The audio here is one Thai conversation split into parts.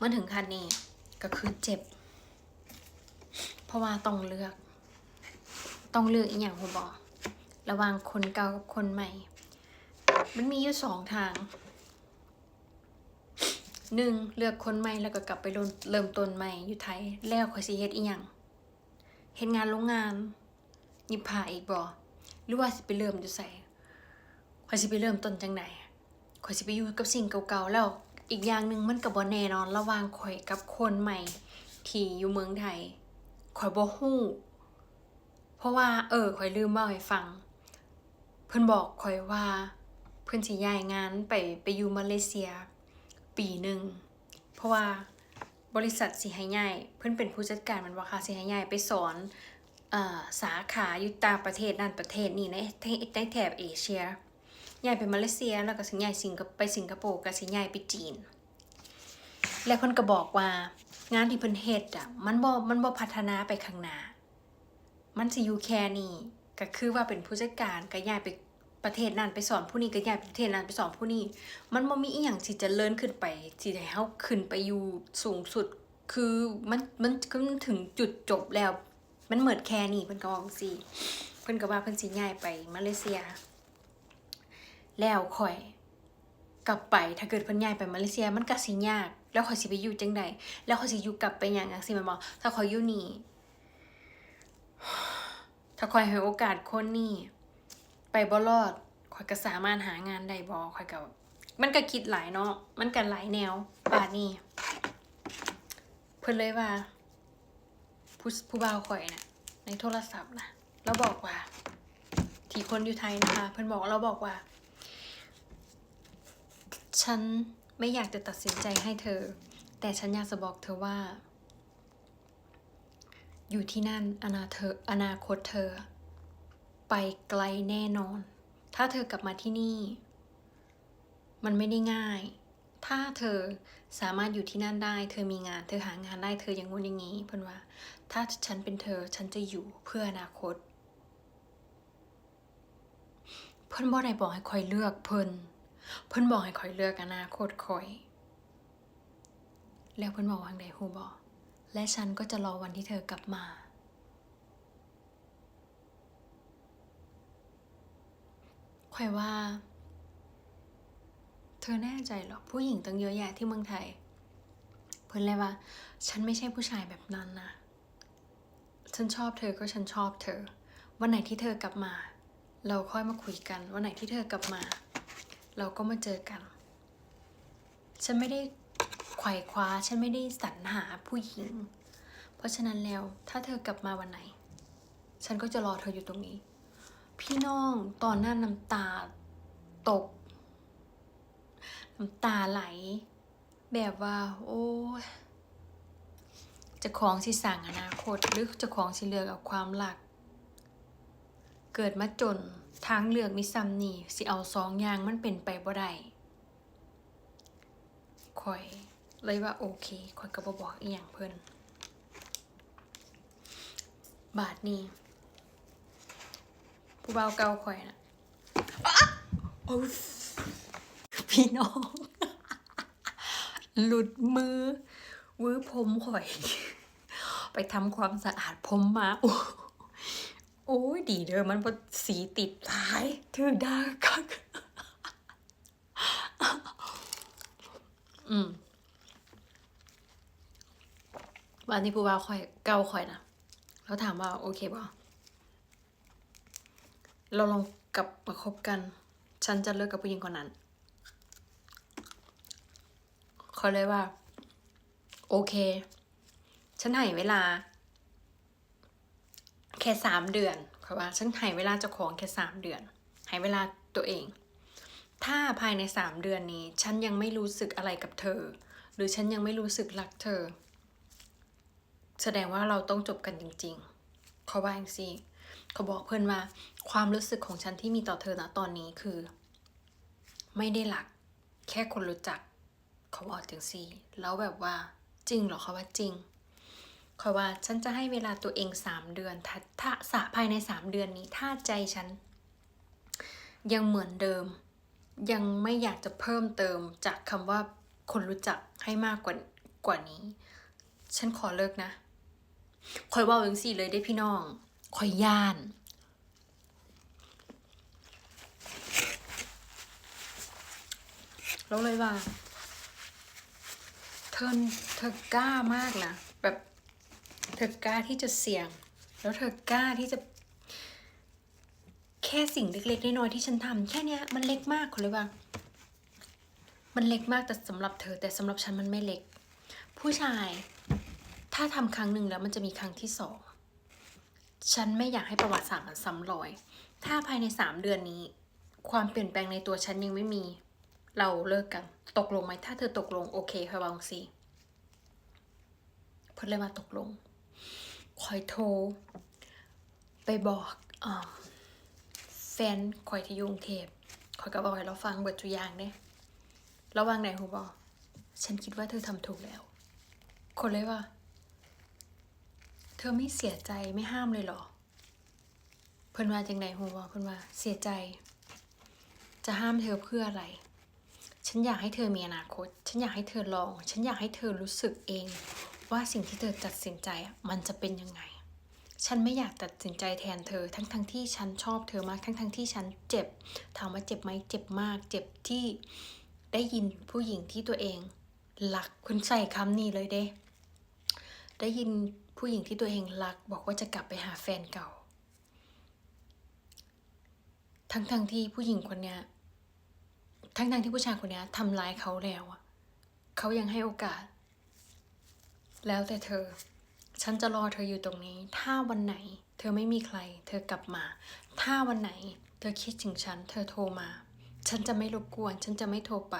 เมื่อถึงขั้นนี้ก็คือเจ็บ เพราะว่าต้องเลือก ต้องเลือกอีกอย่างผมบอกระหว่างคนเก่ากับคนใหม่ มันมีอยู่สองทางหนึ่งเลือกคนใหม่แล้วก็กลับไปเริ่มต้นใหม่อยู่ไทยแล้วข่อยสิเฮ็ดอีหยังเฮ็ดงานโรงงานยิบผ้าอีกบ่หรือว่าสิไปเริ่มอยู่ไสข่อยสิไปเริ่มต้นจังไดข่อยสิไปอยู่กับสิ่งเก่าๆแล้ว อีกอย่างหนึ่งมันก็บ่แน่นอนระหว่างข่อยกับคนใหม่ ที่อยู่เมืองไทยข่อยบ่ฮู้ เพราะว่า เออข่อยลืมเล่าให้ฟัง เพิ่นบอกข่อยว่า เพิ่นสิย้ายงานไปไปอยู่มาเลเซีย ปีหนึ่งเพราะว่าบริษัทสิให้ย้ายเพิ่นเป็นผู้จัดการมันว่าค่ะสิให้ย้ายไปสอนเอ่อสาขาอยู่ต่างประเทศนั่นประเทศนี่ในในในแถบเอเชีย ย้ายไปมาเลเซียแล้วก็สิย้ายสิงค์ไปสิงคโปร์ก็สิย้ายไปจีน และเพิ่นก็บอกว่างานที่เพิ่นเฮ็ดอะมันบ่มันบ่พัฒนาไปข้างหน้ามันสิอยู่แค่นี้ก็คือว่าเป็นผู้จัดการก็ย้ายไปประเทศนั้นไปสอนผู้นี้ก็ย้ายไปประเทศนั้นไปสอนผู้นี้ มันบ่มีอีหยังที่จะเลื่อนขึ้นไปที่จะให้เฮาขึ้นไปอยู่สูงสุด คือมันมันก็ถึงจุดจบแล้ว มันเหมือนแค่นี้เพิ่นก็ว่าจังซี่เพิ่นก็ว่าเพิ่นสิย้ายไปมาเลเซีย แล้วค่อย กลับไปถ้าเกิดเพิ่นย้ายไปมาเลเซียมันก็สิยาก แล้วข่อยสิไปอยู่จังใดแล้วข่อยสิอยู่กลับไปหยังจังซี่แม่นบ่ถ้าข่อยอยู่นี่ถ้าข่อยให้โอกาสคนนี่ไปบ่รอดข่อยก็สามารถหางานได้บ่ข่อยก็มันก็คิดหลายเนาะมันก็หลายแนวบาดนี้เพิ่นเลยว่า ผู้ผู้บ่าวข่อยน่ะในโทรศัพท์นะเราบอกว่า ที่คนอยู่ไทยนะคะ เพิ่นบอกเราบอกว่า ฉันไม่อยากจะตัดสินใจให้เธอ แต่ฉันอยากจะบอกเธอว่า อยู่ที่นั่นอนาเธออนาคตเธอ ไปไกลแน่นอน ถ้าเธอกลับมาที่นี่ มันไม่ได้ง่าย ถ้าเธอสามารถอยู่ที่นั่นได้ เธอมีงาน เธอหางานได้เธออย่างงู้นอย่างนี้เพิ่อนว่า ถ้าฉันเป็นเธอฉันจะอยู่เพื่ออนาคต เพิ่อนบ่ได้บอกให้คอยเลือกเพิ่อน เพิ่นบอกให้คอยเลือกอนาคตคอย แล้วเพิ่นบอกวังใดฮู้บ่และฉันก็จะรอวันที่เธอกลับมา คอยว่า เธอแน่ใจหรอผู้หญิงตั้งเยอะแยะที่เมืองไทย เพิ่นเลยว่า ฉันไม่ใช่ผู้ชายแบบนั้นนะ ฉันชอบเธอก็ฉันชอบเธอ วันไหนที่เธอกลับมา เราค่อยมาคุยกัน วันไหนที่เธอกลับมา เราก็มาเจอกัน ฉันไม่ได้ไขว่คว้า ฉันไม่ได้สรรหาผู้หญิง เพราะฉะนั้นแล้วถ้าเธอกลับมาวันไหน ฉันก็จะรอเธออยู่ตรงนี้ พี่น้องตอนนั้นน้ำตาตก น้ำตาไหล แบบว่า โอ้ยเจะของสิสั่งอนาคต หรือเจะของสิเลือกเอาความหลัก เกิดมาจนทางเลือกมีซ้ำนี่สิเอาสองอย่างมันเป็นไปบ่ได้คอยเลยว่าโอเคคอยก็บบอกอีหยังเพิ่นบาทนี้ผู้เบาเก่าคอยนะอ๊ะโอ้ยพี่น้อง หลุดมือวื้อผมข่อย ไปทำความสะอาดผมมาโอ้ โอ้ยดีเด้อมันบ่สีติดท้ายถือด้คักอืมวันนี้ผู้บ่าวข่อยเก่าข่อยนะแล้วถามว่าโอเคป่ะเราลองกลับมาคบกัน ฉันจะเลิกกับผู้หญิงคนนั้นเขาเลยว่า โอเค ฉันให้เวลา แค่สามเดือนเขาว่าฉันให้เวลาเจ้าของแค่สามเดือนให้เวลาตัวเอง ถ้าภายในสามเดือนนี้ ฉันยังไม่รู้สึกอะไรกับเธอ หรือฉันยังไม่รู้สึกรักเธอ แสดงว่าเราต้องจบกันจริงๆเขาว่าอย่างซี่เขาบอกเพื่อนว่า ความรู้สึกของฉันที่มีต่อเธอณตอนนี้คือ ไม่ได้หลัก แค่คนรู้จัก เขาบอกจังซี่แล้วแบบว่า จริงเหรอเขาว่าจริง เขาว่าฉันจะให้เวลาตัวเองสามเดือน ถ้าถ้าสะภายในสามเดือนนี้ ถ้าใจฉัน ยังเหมือนเดิม ยังไม่อยากจะเพิ่มเติมจากคำว่าคนรู้จักให้มากกว่ากว่านี้ ฉันขอเลิกนะคอยว่าจังสี่เลยได้พี่น้องคอยย่าน แล้วเลยว่า เธอเธอกล้ามากนะแบบ เธอกล้าที่จะเสี่ยง แล้วเธอกล้าที่จะ แค่สิ่งเล็กๆน้อยๆที่ฉันทำแค่นี้มันเล็กมากคนเลยว่า มันเล็กมากแต่สำหรับเธอ แต่สำหรับฉันมันไม่เล็ก ผู้ชาย ถ้าทำครั้งหนึ่งแล้วมันจะมีครั้งที่สองฉันไม่อยากให้ประวัติศาสตร์มันซ้ำรอย ถ้าภายในสามเดือนนี้ ความเปลี่ยนแปลงในตัวฉันยังไม่มี เราเลิกกัน ตกลงไหม ถ้าเธอตกลงโอเคค่ะวางสิเพื่อนเลยมาตกลง คอยโทร ไปบอกอแฟนคอยที่ยุงเทพคอยก็บอกให้เราฟังเบิดตัวอย่างเด้ระวังไหนหูบอกฉันคิดว่าเธอทำถูกแล้ว คนเลยว่า เธอไม่เสียใจไม่ห้ามเลยเหรอ เพิ่นว่าจังไหนหูบอกเพิ่นว่าเสียใจ จะห้ามเธอเพื่ออะไร ฉันอยากให้เธอมีอนาคต ฉันอยากให้เธอลอง ฉันอยากให้เธอรู้สึกเอง ว่าสิ่งที่เธอตัดสินใจอะมันจะเป็นยังไง ฉันไม่อยากตัดสินใจแทนเธอ ทั้งทั้งๆที่ฉันชอบเธอมาก ทั้งทั้งๆที่ฉันเจ็บ ถามว่าเจ็บไหมเจ็บมาก เจ็บที่ได้ยินผู้หญิงที่ตัวเองรักคุณใส่คำนี้เลยเด้ ได้ยินผู้หญิงที่ตัวเองรัก บอกว่าจะกลับไปหาแฟนเก่า ทั้งทั้งๆที่ผู้หญิงคนเนี้ย ทั้งทั้งที่ผู้ชายคนเนี้ยทำร้ายเขาแล้วอะเขายังให้โอกาส แล้วแต่เธอ ฉันจะรอเธออยู่ตรงนี้ ถ้าวันไหน เธอไม่มีใคร เธอกลับมา ถ้าวันไหน เธอคิดถึงฉัน เธอโทรมา ฉันจะไม่รบกวน ฉันจะไม่โทรไป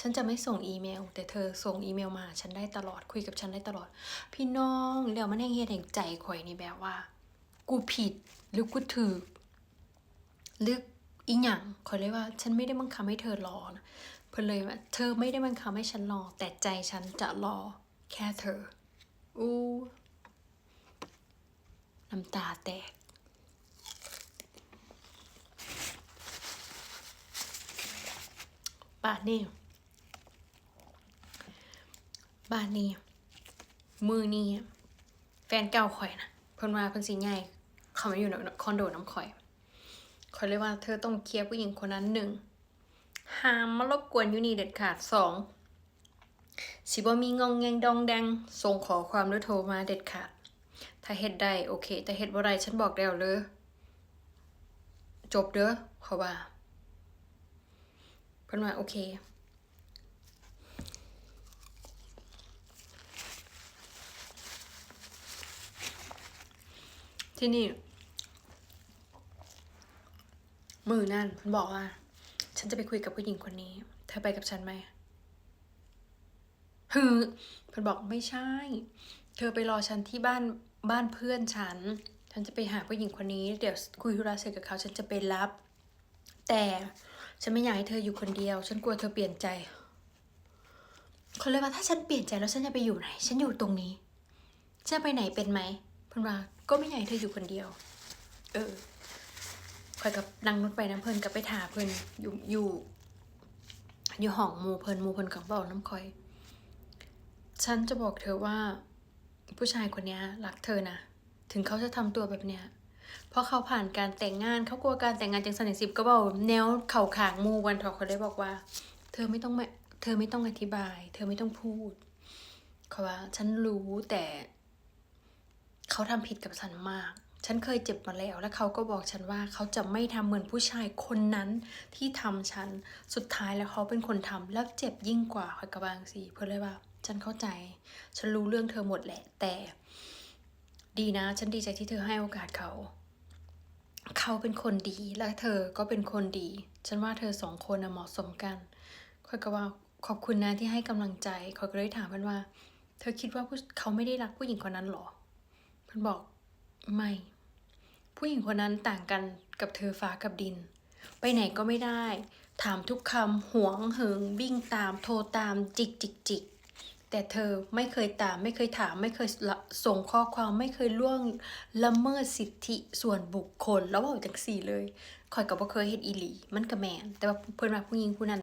ฉันจะไม่ส่งอีเมล แต่เธอส่งอีเมลมา ฉันได้ตลอด คุยกับฉันได้ตลอด พี่น้องแล้วมันแห่งเฮ็ดแห่งใจข่อยนี่แบบว่า กูผิด หรือกูถูกหรืออีหยังขอยเลยว่า ฉันไม่ได้บังคับให้เธอรอนะเพิ่นเลยว่า เธอไม่ได้บังคับให้ฉันรอ แต่ใจฉันจะรอ แค่เธอ อู้น้ำตาแตกบ้านนี่บ้านนี่มือนี่แฟนเก่าข่อยนะเพิ่นว่าเพิ่นสิใหญ่เขามาอยู่ในคอนโดน้ำข่อยข่อยเลยว่าเธอต้องเคลียร์ผู้หญิงคนนั้นหนึ่งห้ามมารบกวนอยู่นี่เด็ดขาดสอง สิบ่มีงองแงงดองแดงส่งขอความหรือโทรมาเด็ดขาดถ้าเฮ็ดได้โอเค แต่เฮ็ดบ่ได้ฉันบอกแล้วเลยจบเด้อเขาว่าเพิ่นว่าโอเคที่นี่ มือนั่นเพิ่นบอกว่า ฉันจะไปคุยกับผู้หญิงคนนี้ เธอไปกับฉันไหม ฮือเพิ่นบอกไม่ใช่ เธอไปรอฉันที่บ้านบ้านเพื่อนฉัน ฉันจะไปหาผู้หญิงคนนี้ เดี๋ยวคุยธุระเสร็จกับเขาฉันจะไปรับ แต่ฉันไม่อยากให้เธออยู่คนเดียว ฉันกลัวเธอเปลี่ยนใจคนเลยว่าถ้าฉันเปลี่ยนใจแล้วฉันจะไปอยู่ไหน ฉันอยู่ตรงนี้จะไปไหนเป็นไหมเพิ่นว่าก็ไม่อยากให้เธออยู่คนเดียว เออคอยกับนั่งรถไปน้ำเพลินกับไปถาเพลินอยู่อยู่อยู่ห้องมูเพลินมูเพลินกับบอกน้ำคอย ฉันจะบอกเธอว่า ผู้ชายคนนี้รักเธอนะ ถึงเขาจะทำตัวแบบเนี้ย เพราะเขาผ่านการแต่งงานเขากลัวการแต่งงานจังสันนิสิบก็บอกแนวเข่าขางมูวันทอเขาได้บอกว่า เธอไม่ต้องมเธอไม่ต้องอธิบาย เธอไม่ต้องพูดเขาว่า ฉันรู้แต่เขาทำผิดกับฉันมาก ฉันเคยเจ็บมาแล้ว และเขาก็บอกฉันว่าเขาจะไม่ทำเหมือนผู้ชายคนนั้นที่ทำฉัน สุดท้ายแล้วเขาเป็นคนทำแล้วเจ็บยิ่งกว่าคอยกระบางสิเพื่อเลยว่า ฉันเข้าใจ ฉันรู้เรื่องเธอหมดแหละ แต่ดีนะ ฉันดีใจที่เธอให้โอกาสเขา เขาเป็นคนดีและเธอก็เป็นคนดี ฉันว่าเธอสองคนเหมาะสมกันคอยก็ว่าขอบคุณนะที่ให้กำลังใจคอยก็เลยถามเพื่อนว่า เธอคิดว่าเขาไม่ได้รักผู้หญิงคนนั้นหรอเพื่อนบอกไม่ ผู้หญิงคนนั้นต่างกันกับเธอฟ้ากับดิน ไปไหนก็ไม่ได้ ถามทุกคำหวงเหิงวิ่งตามโทรตามจิกจิกจิก แต่เธอไม่เคยตามไม่เคยถามไม่เคยส่งข้อความไม่เคยล่วงละเมิดสิทธิส่วนบุคคลแล้วบอกจังสี่เลยคอยกับว่าเคยเฮ็นอีหลี มันกระแมนแต่ว่าเพื่อนว่าผู้หญิงผู้นั้น